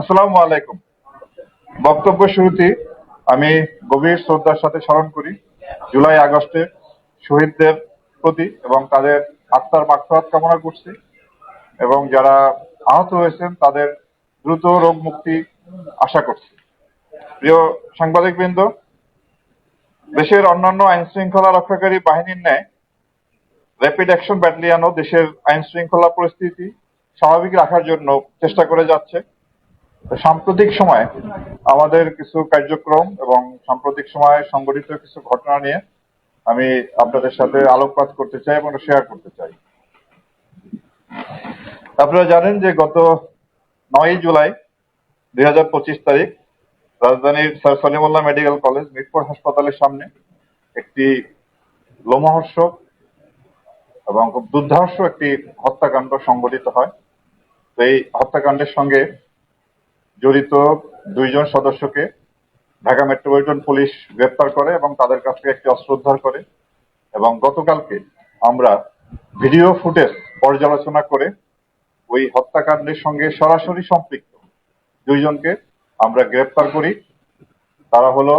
আসসালামু আলাইকুম। বক্তব্য শুরুতে আমি গভীর শ্রদ্ধার সাথে স্মরণ করি, জুলাই আগস্টে শহীদদের প্রতি এবং তাদের আত্মার মাগফিরাত কামনা করছি এবং যারা আহত হয়েছেন তাদের দ্রুত রোগ মুক্তি আশা করছি। প্রিয় সাংবাদিকবৃন্দ, দেশের অন্যান্য আইন শৃঙ্খলা রক্ষাকারী বাহিনীর ন্যায় র্যাপিড অ্যাকশন ব্যাটালিয়নও দেশের আইন শৃঙ্খলা পরিস্থিতি স্বাভাবিক রাখার জন্য চেষ্টা করে যাচ্ছে। সাম্প্রতিক সময়ে আমাদের কিছু কার্যক্রম এবং সাম্প্রতিক সময়ে সংঘটিত কিছু ঘটনা নিয়ে আমি আপনাদের সাথে আলোকপাত করতে চাই এবং শেয়ার করতে চাই। আপনারা জানেন যে গত নয়ই জুলাই দুই হাজার পঁচিশ তারিখ রাজধানীর sir Salimullah medical college Mirpur হাসপাতালের সামনে একটি লোমহর্ষক এবং খুব দুর্ধর্ষ একটি হত্যাকাণ্ড সংঘটিত হয়। এই হত্যাকাণ্ডের সঙ্গে জড়িত দুইজন সদস্যকে ঢাকা মেট্রোপলিটন পুলিশ গ্রেপ্তার করে এবং তাদের কাছ থেকে একটি অস্ত্র উদ্ধার করে এবং গতকালকে আমরা ভিডিও ফুটেজ পর্যালোচনা করে ওই হত্যাকাণ্ডের সঙ্গে সরাসরি সম্পৃক্ত দুইজনকে আমরা গ্রেপ্তার করি। তারা হলো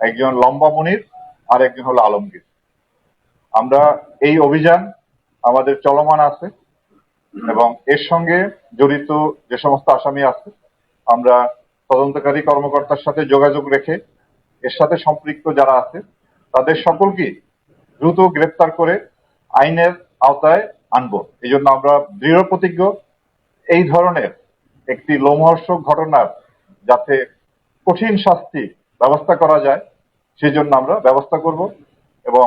একজন লম্বা মনির আর একজন হলো আলমগীর। আমরা এই অভিযান আমাদের চলমান আছে এবং এর সঙ্গে জড়িত যে সমস্ত আসামি আছে আমরা তদন্তকারী কর্মকর্তার সাথে যোগাযোগ রেখে, এর সাথে সম্পৃক্ত যারা আছে, তাদের সকলকেই দ্রুত গ্রেপ্তার করে আইনের আওতায় আনব। এই জন্য আমরা দৃঢ় প্রতিজ্ঞ, এই ধরনের একটি লোমহর্ষক ঘটনার যাতে কঠিন শাস্তি ব্যবস্থা করা যায়, সেজন্য আমরা ব্যবস্থা করব এবং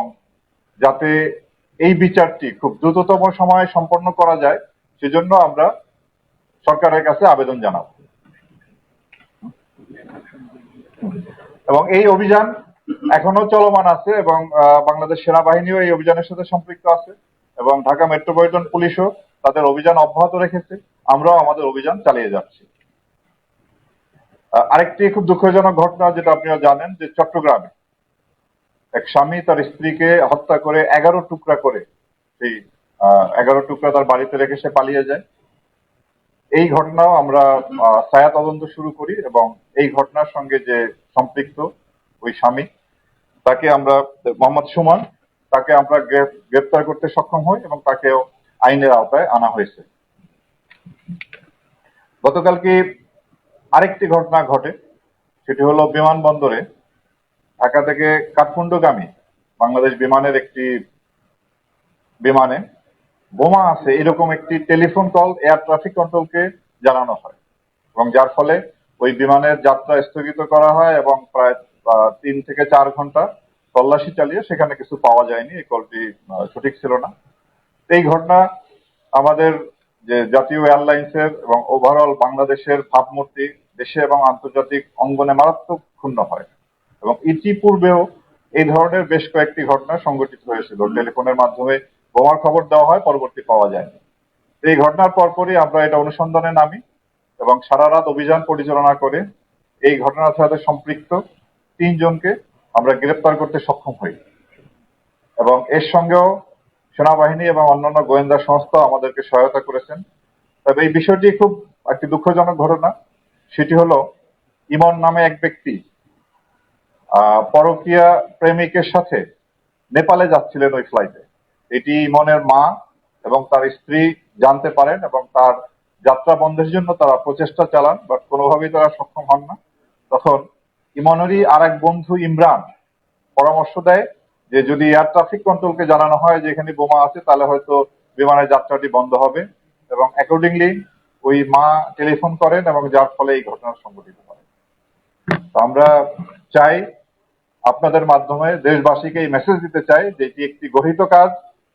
যাতে এই বিচারটি খুব দ্রুততম সময়ে সম্পন্ন করা যায়, সেজন্য আমরা সরকারের কাছে আবেদন জানাব। এবং এই অভিযান এখনও চলমান আছে এবং বাংলাদেশ সেনাবাহিনীও এই অভিযানের সাথে সম্পৃক্ত আছে এবং ঢাকা মেট্রোপলিটন পুলিশও তাদের অভিযান অব্যাহত রেখেছে। আমরাও আমাদের অভিযান চালিয়ে যাচ্ছি। আরেকটি খুব দুঃখজনক ঘটনা যেটা আপনারা জানেন যে চট্টগ্রামে এক স্বামী তার স্ত্রীকে হত্যা করে এগারো টুকরা করে সেই এগারো টুকরা তার বাড়িতে রেখে সে পালিয়ে যায়। এই ঘটনাও আমরা ছায়া তদন্ত শুরু করি এবং এই ঘটনার সঙ্গে যে সম্পৃক্ত ওই স্বামী, তাকে আমরা, মোহাম্মদ সুমন, তাকে আমরা গ্রেফ- গ্রেফতার করতে সক্ষম হই এবং তাকেও আইনের আওতায় আনা হয়েছে। গতকালকে আরেকটি ঘটনা ঘটে, সেটি হলো বিমানবন্দরে, ঢাকা থেকে কাঠমান্ডুগামী, বাংলাদেশ বিমানের একটি বিমানে বোমা আছে, এরকম একটি টেলিফোন কল, এয়ার ট্রাফিক কন্ট্রোলকে জানানো হয়। এবং যার ফলে ওই বিমানের যাত্রা স্থগিত করা হয় এবং প্রায় তিন থেকে চার ঘণ্টা তল্লাশি চালিয়ে সেখানে কিছু পাওয়া যায়নি, এই কলটি সঠিক ছিল না। এই ঘটনা আমাদের যে জাতীয় এয়ারলাইন্সের এবং ওভারঅল বাংলাদেশের ভাবমূর্তি, দেশে এবং আন্তর্জাতিক অঙ্গনে মারাত্মক ক্ষুণ্ণ হয়। এবং ইতিপূর্বেও এই ধরনের বেশ কয়েকটি ঘটনা সংঘটিত হয়েছিল। টেলিফোনের মাধ্যমে বোমার খবর দেওয়া হয়, পরবর্তী পাওয়া যায়নি। এই ঘটনার পরপরই আমরা এটা অনুসন্ধানে নামি এবং সারা রাত অভিযান পরিচালনা করে এই ঘটনার সাথে সম্পৃক্ত তিনজনকে আমরা গ্রেপ্তার করতে সক্ষম হই। এবং এর সঙ্গেও সেনাবাহিনী এবং অন্যান্য গোয়েন্দা সংস্থা আমাদেরকে সহায়তা করেছেন। তবে এই বিষয়টি খুব একটি দুঃখজনক ঘটনা। সেটি হলো, ইমন নামে এক ব্যক্তি পরকীয়া প্রেমিকের সাথে নেপালে যাচ্ছিলেন ওই ফ্লাইটে এটি ইমনের মা এবং তার স্ত্রী জানতে পারেন এবং তার যাত্রা বন্ধের জন্য তারা প্রচেষ্টা চালান বাট কোনোভাবেই তারা সক্ষম হন না। তখন ইমনেরই আর এক বন্ধু ইমরান পরামর্শ দেয় যে, যদি এয়ার ট্রাফিক কন্ট্রোলকে জানানো হয় যে এখানে বোমা আছে, তাহলে হয়তো বিমানের যাত্রাটি বন্ধ হবে। এবং অ্যাকর্ডিংলি ওই মা টেলিফোন করেন এবং যার ফলে এই ঘটনা সংঘটিত হয়। আমরা চাই আপনাদের মাধ্যমে দেশবাসীকে এই মেসেজ দিতে চাই যে, এটি একটি গঠিত কাজ।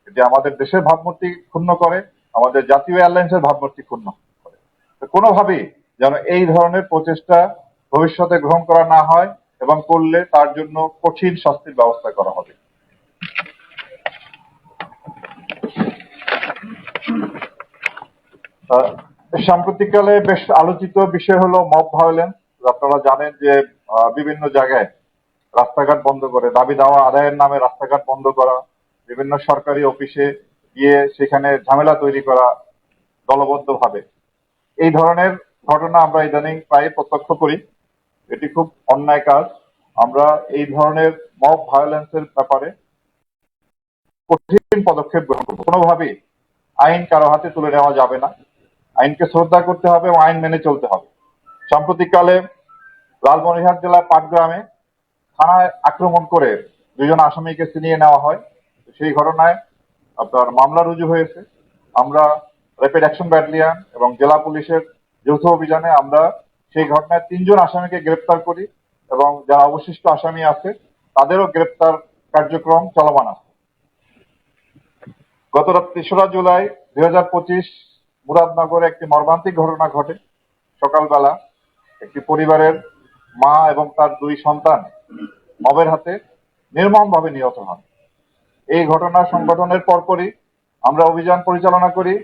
এটি আমাদের দেশের ভাবমূর্তি ক্ষুণ্ণ করে, আমাদের জাতীয় এয়ারলাইন্সের ভাবমূর্তি ক্ষুণ্ণ করে। কোনোভাবেই যেন এই ধরনের প্রচেষ্টা ভবিষ্যতে গ্রহণ করা না হয় এবং করলে তার জন্য কঠিন শাস্তির ব্যবস্থা করা হবে। সাম্প্রতিককালে বেশ আলোচিত বিষয় হলো মব ভায়োলেন্স। আপনারা জানেন যে বিভিন্ন জায়গায় রাস্তাঘাট বন্ধ করে, দাবি দাওয়া আদায়ের নামে রাস্তাঘাট বন্ধ করা বিভিন্ন সরকারি অফিসে গিয়ে সেখানে ঝামেলা তৈরি করা দলবদ্ধভাবে। এই ধরনের ঘটনা আমরা ইদানিং প্রায় প্রত্যক্ষ করি। এটি খুব অন্যায় কাজ। আমরা এই ধরনের মব ভায়োলেন্সের ব্যাপারে কঠিন পদক্ষেপ গ্রহণ করব। কোনোভাবেই আইন কারও হাতে তুলে নেওয়া যাবে না। আইনকে শ্রদ্ধা করতে হবে এবং আইন মেনে চলতে হবে। সাম্প্রতিককালে লালমনিরহাট জেলার পাটগ্রামে থানায় আক্রমণ করে দুজন আসামিকে ছিনিয়ে নেওয়া হয়। সেই ঘটনায় আপনার মামলা রুজু হয়েছে। আমরা র্যাপিড অ্যাকশন ব্যাটালিয়ন এবং জেলা পুলিশের যৌথ অভিযানে আমরা সেই ঘটনায় তিনজন আসামিকে গ্রেপ্তার করি এবং যারা অবশিষ্ট আসামি আছে, তাদেরও গ্রেপ্তার কার্যক্রম চলমান আছে। গত তেসরা জুলাই দুই হাজার পঁচিশ মুরাদনগরে একটি মর্মান্তিক ঘটনা ঘটে। সকালবেলা একটি পরিবারের মা এবং তার দুই সন্তান মবের হাতে নির্মমভাবে নিহত হন। এই ঘটনা সংগঠনের পরপরই আমরা অভিযান পরিচালনা করি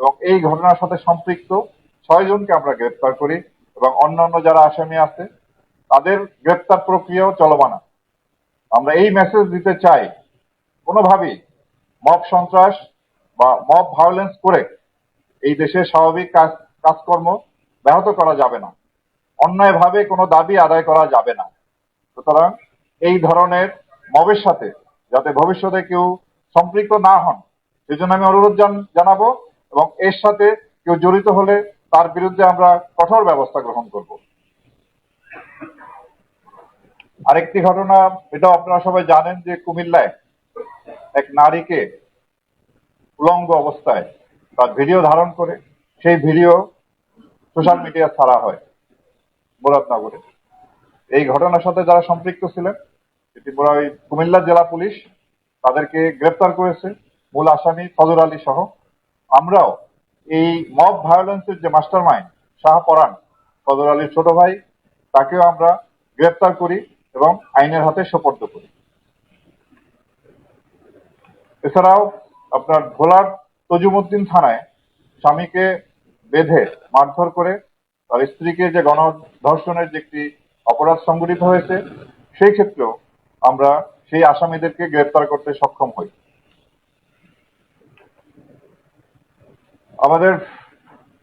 এবং এই ঘটনার সাথে সম্পৃক্ত ছয় জনকে আমরা গ্রেপ্তার করি এবং অন্যান্য যারা আসামি আছে, তাদের গ্রেপ্তার প্রক্রিয়াও চলমান আছে। আমরা এই মেসেজ দিতে চাই, কোনোভাবেই মব সন্ত্রাস বা মব ভায়োলেন্স করে এই দেশের স্বাভাবিক কাজ, কাজকর্ম ব্যাহত করা যাবে না অন্যায়ভাবে কোনো দাবি আদায় করা যাবে না সুতরাং এই ধরনের মবের সাথে যাতে ভবিষ্যতে কেউ সম্পৃক্ত না হন। সেজন্য আমি অনুরোধ জানাব এবং এর সাথে কেউ জড়িত হলে তার বিরুদ্ধে আমরা কঠোর ব্যবস্থা গ্রহণ করব। আরেকটি ঘটনা, এটাও আপনারা সবাই জানেন যে কুমিল্লায় এক নারীকে উলঙ্গ অবস্থায় তার ভিডিও ধারণ করে, সেই ভিডিও সোশ্যাল মিডিয়া ছাড়া হয়, মুরাদনগরে। এই ঘটনার সাথে যারা সম্পৃক্ত ছিলেন এটি পুরা ওই কুমিল্লা জেলা পুলিশ তাদেরকে গ্রেপ্তার করেছে। মূল আসামি ফজর আলী সহ। আমরাও এই মব ভায়োলেন্সের যে মাস্টার মাইন্ড শাহ পরান, ফজর আলীর ছোট ভাই, তাকেও আমরা গ্রেপ্তার করি এবং আইনের হাতে সোপর্দ করি। এছাড়াও আপনার ভোলার তজুমুদ্দিন থানায় স্বামীকে বেঁধে মারধর করে তার স্ত্রীকে যে গণধর্ষণের যে একটি অপরাধ সংঘটিত হয়েছে, সেই ক্ষেত্রেও আমরা সেই আসামিদেরকে গ্রেপ্তার করতে সক্ষম হই। আমাদের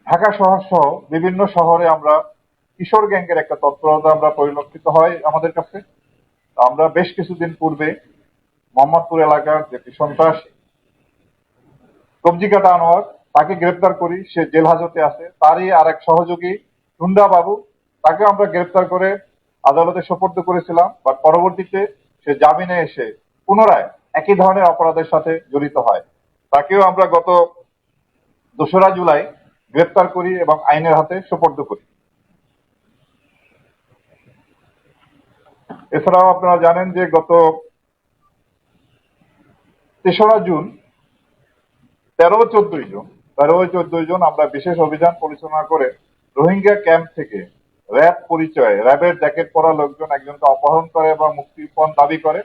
ঢাকা শহর সহ বিভিন্ন শহরে আমরা কিশোর গ্যাংয়ের একটা তৎপরতা আমরা পরিলক্ষিত হয় আমাদের কাছে। আমরা বেশ কিছুদিন পূর্বে মোহাম্মদপুর এলাকার যেটি সন্ত্রাসী, কবজিকাটা আনোয়ার, তাকে গ্রেপ্তার করি। সে জেল হাজতে আছে। তারই আর এক সহযোগী টুন্ডা বাবু তাকে আমরা গ্রেপ্তার করে আদালতে সোপর্দ করেছিলাম। বাট পরবর্তীতে সে জামিনে এসে পুনরায় একই ধরনের অপরাধের সাথে জড়িত হয়। তাকেও আমরা গত দোসরা জুলাই গ্রেপ্তার করি এবং আইনের হাতে সোপর্দ করি। এছাড়াও আপনারা জানেন যে গত তেসরা জুন তেরো চোদ্দই জুন তেরো চোদ্দই জুন আমরা বিশেষ অভিযান পরিচালনা করে রোহিঙ্গা ক্যাম্প থেকে র্যাব পরিচয়ে, র্যাবের জ্যাকেট পরা লোকজন একজনকে অপহরণ করে এবং মুক্তিপণ দাবি করে।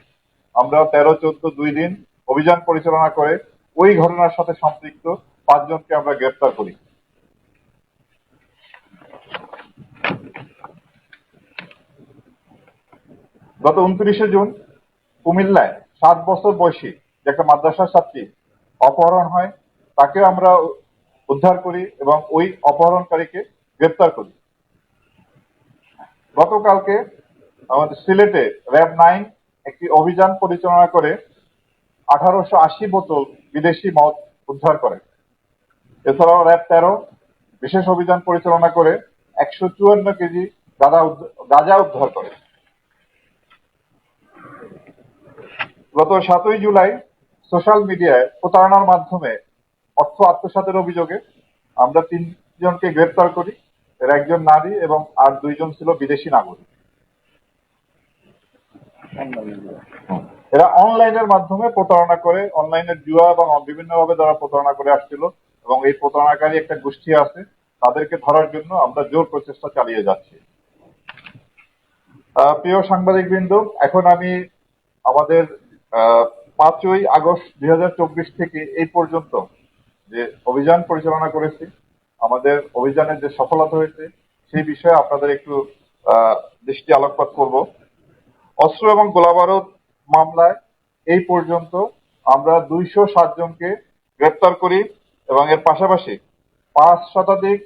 আমরা তেরো, চোদ্দ, দুই দিন অভিযান পরিচালনা করে ওই ঘটনার সাথে সম্পৃক্ত পাঁচজনকে আমরা গ্রেপ্তার করি। গত উনত্রিশে জুন কুমিল্লায় সাত বছর বয়সী একটা মাদ্রাসার ছাত্রী অপহরণ হয় তাকে আমরা উদ্ধার করি এবং ওই অপহরণকারীকে গ্রেপ্তার করি। গতকালকে আমাদের সিলেটে র্যাব নাইন একটি অভিযান পরিচালনা করে আঠারোশো আশি বোতল বিদেশি মদ উদ্ধার করে। এছাড়াও র্যাব তেরো বিশেষ অভিযান পরিচালনা করে একশো চুয়ান্ন কেজি গাঁজা গাঁজা উদ্ধার করে। গত সাতই জুলাই সোশ্যাল মিডিয়ায় প্রতারণার মাধ্যমে অর্থ আত্মসাতের অভিযোগে আমরা তিনজনকে গ্রেপ্তার করি। এর একজন নারী এবং আর দুইজন ছিল বিদেশি নাগরিক। এরা অনলাইনের মাধ্যমে প্রতারণা করে, অনলাইনের জুয়া এবং বিভিন্নভাবে তারা প্রতারণা করে আসছিল এবং এই প্রতারণাকারী একটা গোষ্ঠী আছে, তাদেরকে ধরার জন্য আমরা জোর প্রচেষ্টা চালিয়ে যাচ্ছি। প্রিয় সাংবাদিক বৃন্দ এখন আমি আমাদের পাঁচই আগস্ট দুই হাজার চব্বিশ থেকে এই পর্যন্ত যে অভিযান পরিচালনা করেছি আমাদের অভিযানের যে সফলতা হয়েছে, সেই বিষয়ে আপনাদের একটু দৃষ্টি আলোকপাত করব। অস্ত্র এবং গোলাবারুদ মামলায় এই পর্যন্ত আমরা দুইশো সাত জনকে গ্রেপ্তার করি এবং এর পাশাপাশি পাঁচ শতাধিক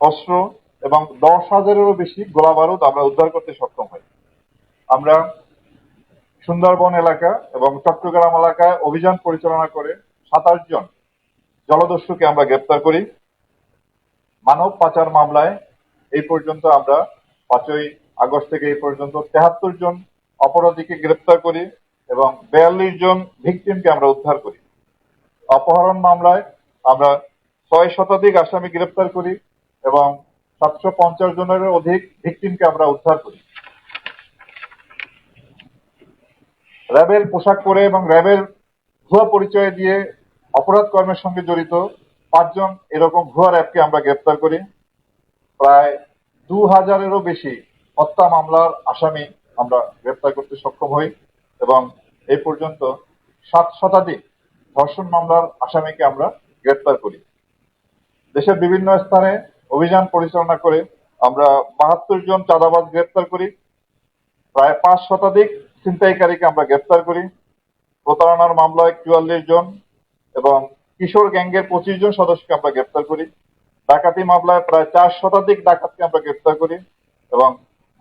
অস্ত্র এবং দশ হাজারেরও বেশি গোলা বারুদ আমরা উদ্ধার করতে সক্ষম হই। আমরা সুন্দরবন এলাকা এবং চট্টগ্রাম এলাকায় অভিযান পরিচালনা করে সাতাশ জন জলদস্যুকে আমরা গ্রেপ্তার করি। মানব পাচার মামলায় এই পর্যন্ত আমরা পাঁচই আগস্ট থেকে এই পর্যন্ত তেহাত্তর জন অপরাধীকে গ্রেপ্তার করি এবং বিয়াল্লিশ জন ভিকটিমকে আমরা উদ্ধার করি। অপহরণ মামলায় আমরা ছয় শতাধিক আসামি গ্রেপ্তার করি এবং সাতশো পঞ্চাশ জনের অধিক ভিকটিমকে আমরা উদ্ধার করি। র্যাবের পোশাক পরে এবং র্যাবের ভুয়া পরিচয় দিয়ে অপরাধ কর্মের সঙ্গে জড়িত পাঁচজন এরকম ভুয়া র্যাবকে আমরা গ্রেপ্তার করি। প্রায় দু হাজারেরও বেশি হত্যা মামলার আসামি আমরা গ্রেপ্তার করতে সক্ষম হই এবং এই পর্যন্ত সাত শতাধিক ধর্ষণ মামলার আসামিকে আমরা গ্রেপ্তার করি। দেশের বিভিন্ন স্থানে অভিযান পরিচালনা করে আমরা বাহাত্তর জন চাঁদাবাজ গ্রেপ্তার করি। প্রায় পাঁচ শতাধিক ছিনতাইকারীকে আমরা গ্রেপ্তার করি। প্রতারণার মামলায় চুয়াল্লিশ জন এবং কিশোর গ্যাংয়ের পঁচিশ জন সদস্যকে আমরা গ্রেপ্তার করি। ডাকাতি মামলায় প্রায় চার শতাধিক ডাকাতকে আমরা গ্রেপ্তার করি এবং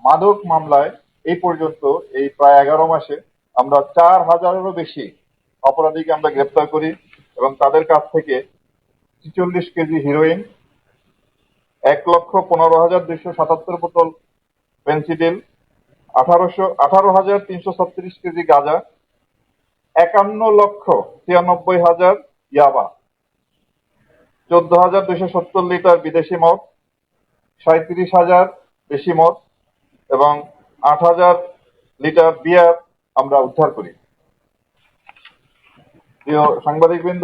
মাদক মামলায় এই পর্যন্ত এই প্রায় এগারো মাসে আমরা চার হাজারেরও বেশি অপরাধীকে আমরা গ্রেপ্তার করি এবং তাদের কাছ থেকে ছিচল্লিশ কেজি হিরোইন, এক লক্ষ পনেরো হাজার দুইশো সাতাত্তর বোতল পেন্সিডিল, আঠারোশো, আঠারো হাজার তিনশো ছত্রিশ কেজি গাঁজা, একান্ন লক্ষ ছিয়ানব্বই হাজার ইয়াবা। চোদ্দ হাজার দুইশো সত্তর লিটার বিদেশি মদ সাঁত্রিশ হাজার দেশি মদ, এবং আট হাজার লিটার বিয়ার আমরা উদ্ধার করি। প্রিয় সাংবাদিকবৃন্দ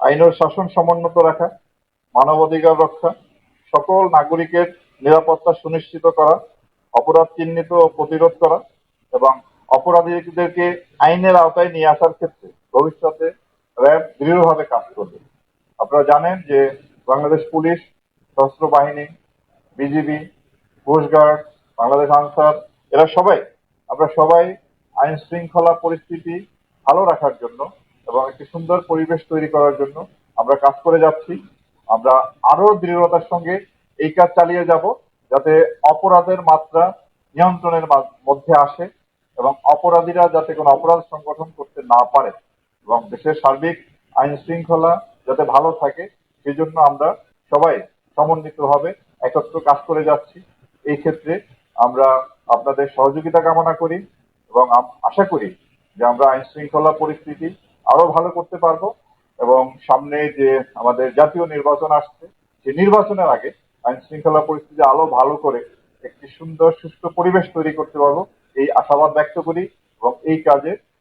আইন ও শাসন সমুন্নত রাখা, মানবাধিকার রক্ষা, সকল নাগরিকের নিরাপত্তা সুনিশ্চিত করা, অপরাধ চিহ্নিত ও প্রতিরোধ করা, এবং অপরাধীদেরকে আইনের আওতায় নিয়ে আসার ক্ষেত্রে ভবিষ্যতে র্যাব দৃঢ়ভাবে কাজ করবে। আপনারা জানেন যে বাংলাদেশ পুলিশ, সশস্ত্র বাহিনী, বিজিবি কোস্টগার্ড বাংলাদেশ আনসার, এরা সবাই, আমরা সবাই আইন শৃঙ্খলা পরিস্থিতি ভালো রাখার জন্য এবং একটি সুন্দর পরিবেশ তৈরি করার জন্য আমরা কাজ করে যাচ্ছি। আমরা আরও দৃঢ়তার সঙ্গে এই কাজ চালিয়ে যাব যাতে অপরাধের মাত্রা নিয়ন্ত্রণের মধ্যে আসে এবং অপরাধীরা যাতে কোনো অপরাধ সংগঠন করতে না পারে। এবং দেশের সার্বিক আইন শৃঙ্খলা যাতে ভালো থাকে, সেজন্য আমরা সবাই সমন্বিতভাবে একত্র কাজ করে যাচ্ছি। এই ক্ষেত্রে আমরা আপনাদের সহযোগিতা কামনা করি এবং আশা করি যে আমরা আইন শৃঙ্খলা পরিস্থিতি আরও ভালো করতে পারব এবং সামনে যে আমাদের জাতীয় নির্বাচন আসছে, সেই নির্বাচনের আগে আইন শৃঙ্খলা পরিস্থিতি আরও ভালো করে একটি সুন্দর সুস্থ পরিবেশ তৈরি করতে পারব, এই আশাবাদ ব্যক্ত করি এবং এই কাজে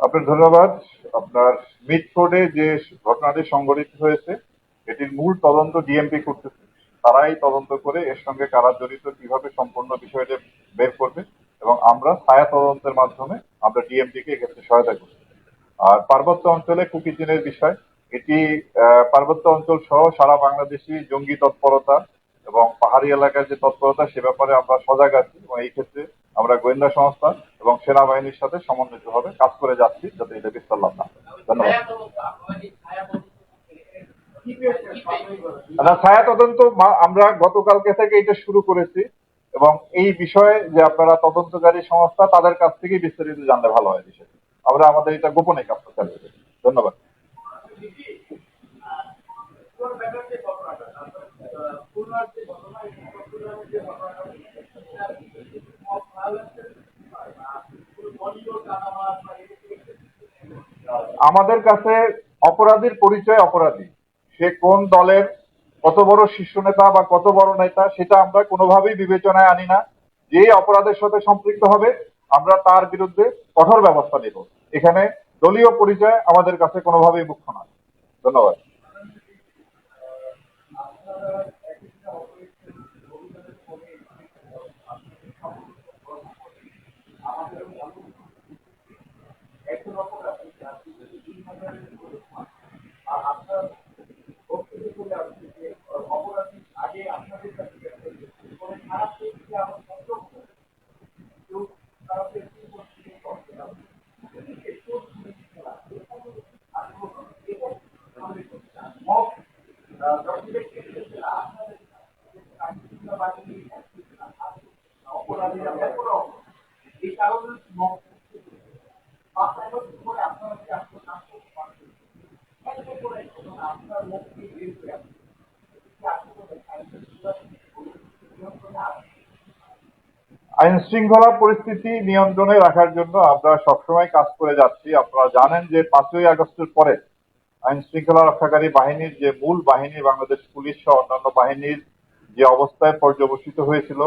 আপনার ধন্যবাদ। আপনার মিটফোর্ডে যে ঘটনাটি সংঘটিত হয়েছে, এটির মূল তদন্ত ডিএমপি করতেছে। তারাই তদন্ত করে এর সঙ্গে কারা জড়িত, কীভাবে সম্পূর্ণ বিষয়টা বের করবে, এবং আমরা ছায়া তদন্তের মাধ্যমে আমরা ডিএমপি কে এক্ষেত্রে সহায়তা করছি আর পার্বত্য অঞ্চলে কুকি চীনের বিষয়, এটি পার্বত্য অঞ্চল সহ সারা বাংলাদেশি জঙ্গি তৎপরতা এবং পাহাড়ি এলাকার যে তৎপরতা, সে ব্যাপারে আমরা সজাগ আছি এবং এই ক্ষেত্রে আমরা গোয়েন্দা সংস্থা এবং সেনাবাহিনীর সাথে সমন্বিতভাবে কাজ করে যাচ্ছি যাতে এটা বিস্তার লাভ না ধন্যবাদ? আচ্ছা, ছায়া তদন্ত আমরা গতকালকে থেকে এটা শুরু করেছি এবং এই বিষয়ে যে আপনারা তদন্তকারী সংস্থা তাদের কাছ থেকে বিস্তারিত জানলে ভালো হয় বিষয়টি। আমরা আমাদের এটা গোপনে কাজটা চালিয়ে ধন্যবাদ। আমাদের কাছে অপরাধীর পরিচয় অপরাধী। সে কোন দলের কত বড় শীর্ষ নেতা বা কত বড় নেতা, সেটা আমরা কোনোভাবেই বিবেচনায় আনি না। যে অপরাধের সাথে সম্পৃক্ত হবে, আমরা তার বিরুদ্ধে কঠোর ব্যবস্থা নেব। এখানে দলীয় পরিচয় আমাদের কাছে কোনোভাবেই মুখ্য নয়। ধন্যবাদ। আইন শৃঙ্খলা পরিস্থিতি নিয়ন্ত্রণে রাখার জন্য আমরা সবসময় কাজ করে যাচ্ছি। আপনারা জানেন যে পাঁচই আগস্টের পরে আইন শৃঙ্খলা রক্ষাকারী বাহিনীর যে মূল বাহিনী, বাংলাদেশ পুলিশ সহ অন্যান্য বাহিনীর যে অবস্থায় পর্যবসিত হয়েছিল,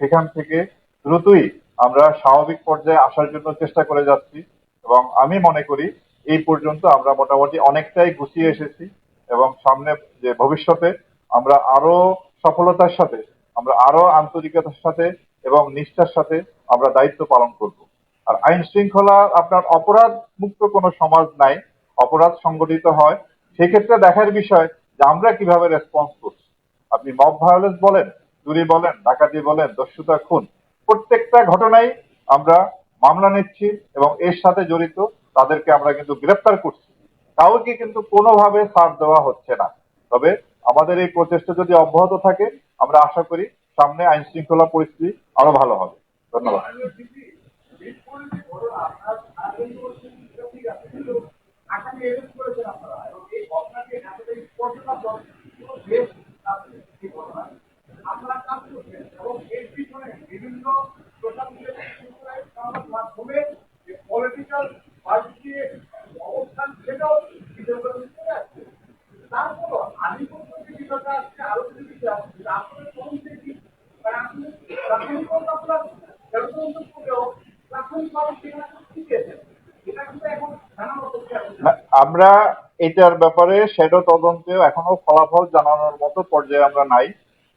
সেখান থেকে দ্রুতই আমরা স্বাভাবিক পর্যায়ে আসার জন্য চেষ্টা করে যাচ্ছি এবং আমি মনে করি এই পর্যন্ত আমরা মোটামুটি অনেকটাই গুছিয়ে এসেছি এবং সামনে যে ভবিষ্যতে আমরা আরও সফলতার সাথে, আমরা আরও আন্তরিকতার সাথে এবং নিষ্ঠার সাথে আমরা দায়িত্ব পালন করব। আর আইন শৃঙ্খলা আপনার অপরাধ মুক্ত কোনো সমাজ নাই, অপরাধ সংগঠিত হয়, সেক্ষেত্রে দেখার বিষয় যে আমরা কীভাবে রেসপন্স করছি। আপনি মব ভায়োলেন্স বলেন, চুরি বলেন, ডাকাতি বলেন, দস্যুতা খুন, প্রত্যেকটা ঘটনায় আমরা মামলা নিচ্ছি এবং এর সাথে জড়িত তাদেরকে আমরা কিন্তু গ্রেপ্তার করছি। কাউকে কিন্তু কোনোভাবে ছাড় দেওয়া হচ্ছে না। তবে আমাদের এই প্রচেষ্টা যদি অব্যাহত থাকে, আমরা আশা করি সামনে আইন শৃঙ্খলা পরিস্থিতি আরও ভালো হবে। ধন্যবাদ। আসামি এরেস্ট করেছেন আপনারা এবং এই ঘটনাকে এতটাই স্পষ্টতা বেশ এই কাজ করছেন এবং এর পিছনে বিভিন্ন সোশ্যাল মাধ্যমে যে পলিটিক্যাল পার্টির অবস্থান সেটাও বিচার করে দিতে আসছে তারপরও আমি বলব যে বিষয়টা আজকে আলোচনা আপনাদের তদন্ত আমরা এটার ব্যাপারে শ্যাডো তদন্তেও এখনও ফলাফল জানানোর মতো পর্যায়ে আমরা নাই।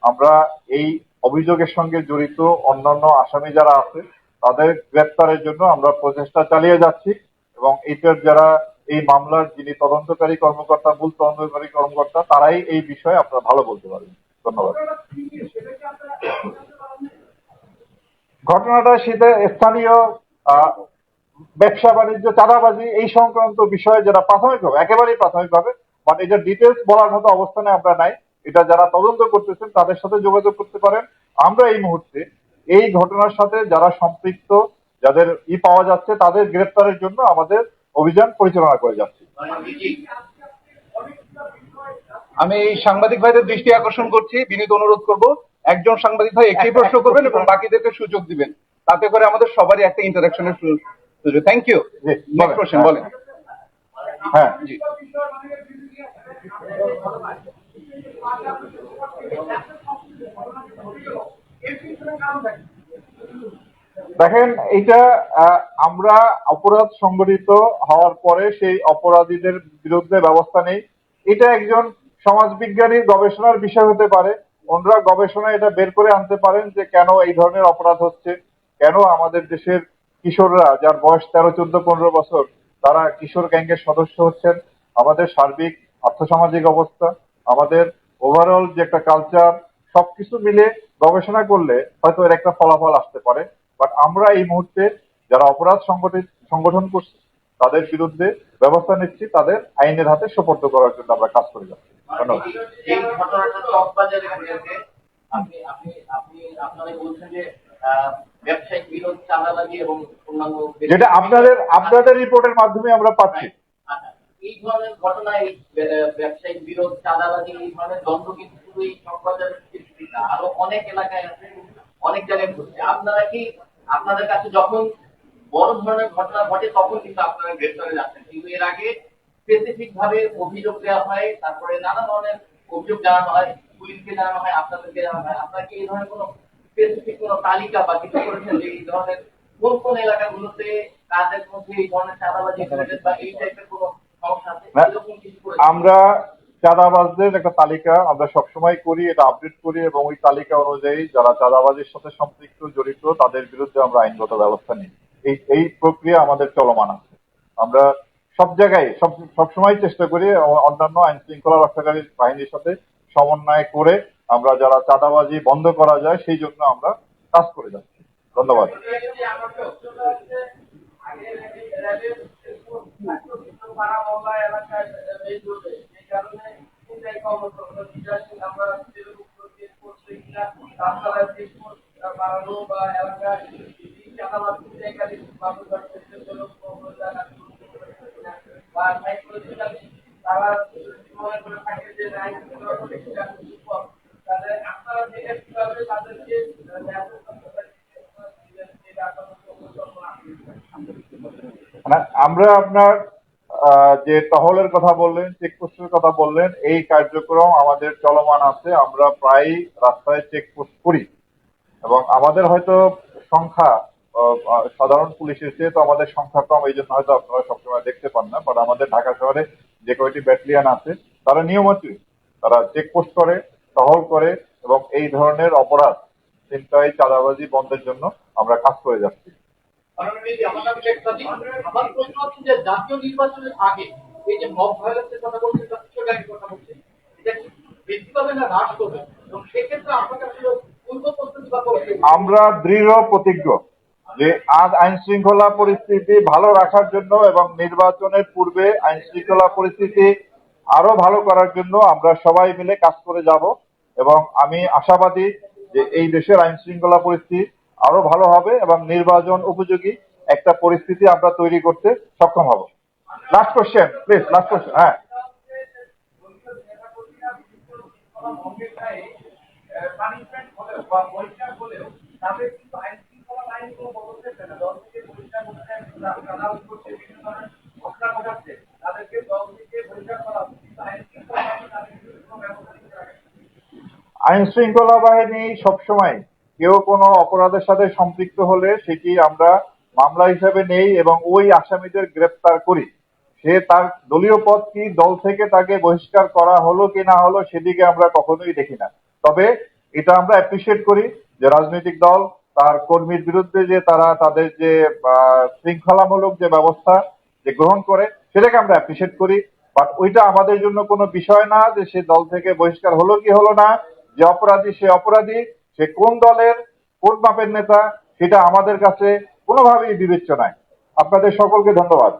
আমরা এই অভিযোগের সঙ্গে জড়িত অন্যান্য আসামি যারা আছে, তাদের গ্রেপ্তারের জন্য আমরা প্রচেষ্টা চালিয়ে যাচ্ছি এবং এটার যারা এই মামলার যিনি তদন্তকারী কর্মকর্তা মূল তদন্তকারী কর্মকর্তা, তারাই এই বিষয়ে আপনারা ভালো বলতে পারবেন। ধন্যবাদ। ঘটনাটা সেটা স্থানীয় ব্যবসা বাণিজ্য, চাঁদাবাজি এই সংক্রান্ত বিষয়ে যারা প্রাথমিকভাবে, একেবারেই প্রাথমিকভাবে বাট এটা ডিটেলস বলার মতো অবস্থানে আমরা নাই, এটা যারা তদন্ত করতেছেন তাদের সাথে যোগাযোগ করতে পারেন। আমরা এই মুহূর্তে এই ঘটনার সাথে যারা সম্পৃক্ত, যাদের ই পাওয়া যাচ্ছে, তাদের গ্রেপ্তারের জন্য আমাদের অভিযান পরিচালনা করে যাচ্ছি। আমি এই সাংবাদিক ভাইদের দৃষ্টি আকর্ষণ করছি বিনীত অনুরোধ করব। একজন সাংবাদিক ভাই একটি প্রশ্ন করবেন এবং বাকিদেরকে সুযোগ দিবেন। তাতে করে আমাদের সবারই একটা ইন্টারাকশনের সুযোগ থ্যাংক ইউ নেক্সট কোশ্চেন বলেন। হ্যাঁ। জি। দেখেন এটা আহ, আমরা অপরাধ সংগঠিত হওয়ার পরে সেই অপরাধীদের বিরুদ্ধে ব্যবস্থা নেই। এটা একজন সমাজবিজ্ঞানীর গবেষণার বিষয় হতে পারে। ওনারা গবেষণায় এটা বের করে আনতে পারেন যে কেন এই ধরনের অপরাধ হচ্ছে, কেন আমাদের দেশের কিশোররা যার বয়স তেরো, চোদ্দ, পনেরো বছর, তারা কিশোর গ্যাংয়ের সদস্য হচ্ছেন। আমাদের সার্বিক, আর্থসামাজিক অবস্থা, আমাদের ওভারঅল যে একটা কালচার সবকিছু মিলে গবেষণা করলে হয়তো এর একটা ফলাফল আসতে পারে। বাট আমরা এই মুহূর্তে যারা অপরাধ সংগঠিত, সংগঠন করছে তাদের বিরুদ্ধে ব্যবস্থা নিচ্ছি তাদের আইনের হাতে সোপর্দ করার জন্য আমরা কাজ করে যাচ্ছি। ধন্যবাদ। এই ঘটনাটা চকবাজারে ঘটেছে। আপনি আপনি আপনি আপনারা বলছেন যে ব্যবসায়িক বিরোধ চাঁদাবাজি এবং অন্যান্য যেটা আপনাদের আপনাদের রিপোর্টের মাধ্যমে আমরা পাচ্ছি। আচ্ছা, এই ধরনের ঘটনায় ব্যবসায়িক বিরোধ চাঁদাবাজি এই ধরনের দ্বন্দ্ব কিন্তু শুধু এই আরও অনেক এলাকায় আছে অনেক জায়গায় ঘটছে। আপনারা কি আপনাদের কাছে যখন বড় ধরনের ঘটনা ঘটে তখন কিন্তু আপনারা গ্রেপ্তারে যাচ্ছেন। কিন্তু এর আগে স্পেসিফিক ভাবে অভিযোগ দেওয়া হয় তারপরে নানা ধরনের অভিযোগ জানানো হয় পুলিশকে জানানো হয় আপনাদেরকে জানানো হয়। আপনারা কি এই ধরনের কোনো স্পেসিফিক কোনো তালিকা বা কিছু করেছেন যে এই ধরনের কোন কোন এলাকাগুলোতে কাজের মধ্যে এই ধরনের চাঁদাবাজি ঘটেছে বা এই টাইপের কোনো সমস্যা আছে? এরকম কিছু আমরা চাঁদাবাজদের একটা তালিকা আমরা সবসময় করি এটা আপডেট করি এবং ওই তালিকা অনুযায়ী যারা চাঁদাবাজির সাথে সম্পৃক্ত জড়িত তাদের বিরুদ্ধে আমরা আইনগত ব্যবস্থা নিই। এই এই প্রক্রিয়া আমাদের চলমান আছে। আমরা সব জায়গায়, সব সবসময় চেষ্টা করি অন্যান্য আইন শৃঙ্খলা রক্ষাকারী বাহিনীর সাথে সমন্বয় করে আমরা যারা চাঁদাবাজি বন্ধ করা যায়, সেই জন্য আমরা কাজ করে যাচ্ছি। ধন্যবাদ। আমার মনে আমরা আপনার যে টহলের কথা বললেন চেকপোস্টের কথা বললেন, এই কার্যক্রম আমাদের চলমান আছে। আমরা প্রায় রাস্তায় চেকপোস্ট করি। এবং আমাদের হয়তো সংখ্যা সাধারণ পুলিশের চেয়ে তো আমাদের সংখ্যা কম এই জন্য হয়তো আপনারা সবসময় দেখতে পান না বাট আমাদের ঢাকা শহরে যে কয়টি ব্যাটালিয়ান আছে তারা নিয়মিতই তারা চেকপোস্ট করে টহল করে এবং এই ধরনের অপরাধ চিন্তায় চাঁদাবাজি বন্ধের জন্য আমরা কাজ করে যাচ্ছি। আমার প্রশ্ন হচ্ছে যে জাতীয় নির্বাচনের আগে এই যে মব ভায়োলেন্সের কথা বলছেন বা কিশোরগাড়ির কথা বলছেন এটা বৃদ্ধি পাবে না হ্রাস করবে? এবং সেক্ষেত্রে আপনার কাছে পূর্ব প্রস্তুতি বা আমরা দৃঢ় প্রতিজ্ঞ। যে আজ আইন শৃঙ্খলা পরিস্থিতি ভালো রাখার জন্য এবং নির্বাচনের পূর্বে আইন শৃঙ্খলা পরিস্থিতি আরও ভালো করার জন্য আমরা সবাই মিলে কাজ করে যাব এবং আমি আশাবাদী যে এই দেশের আইন শৃঙ্খলা পরিস্থিতি আরও ভালো হবে এবং নির্বাচন উপযোগী একটা পরিস্থিতি আমরা তৈরি করতে সক্ষম হব। Last question please last question হ্যাঁ। পানিশমেন্ট হলেও বা বহিষ্কার হলেও তাদের কিন্তু আইন আইন শৃঙ্খলা বাহিনী সবসময় কেউ কোনো অপরাধের সাথে সম্পৃক্ত হলে সেটি আমরা মামলা হিসেবে নেই এবং ওই আসামিদের গ্রেপ্তার করি। সে তার দলীয় পদ কি, দল থেকে তাকে বহিষ্কার করা হলো কি না হলো সেদিকে আমরা কখনোই দেখি না। তবে এটা আমরা অ্যাপ্রিসিয়েট করি যে রাজনৈতিক দল তার কর্মীর বিরুদ্ধে যে তারা তাদের যে শৃঙ্খলামূলক যে ব্যবস্থা যে গ্রহণ করে, সেটাকে আমরা অ্যাপ্রিসিয়েট করি। বাট ওইটা আমাদের জন্য কোনো বিষয় না যে সে দল থেকে বহিষ্কার হলো কি হলো না, যে অপরাধী সে অপরাধী, সে কোন দলের, কোন মাপের নেতা, সেটা আমাদের কাছে কোনোভাবেই বিবেচ্য নয় আপনাদের সকলকে ধন্যবাদ।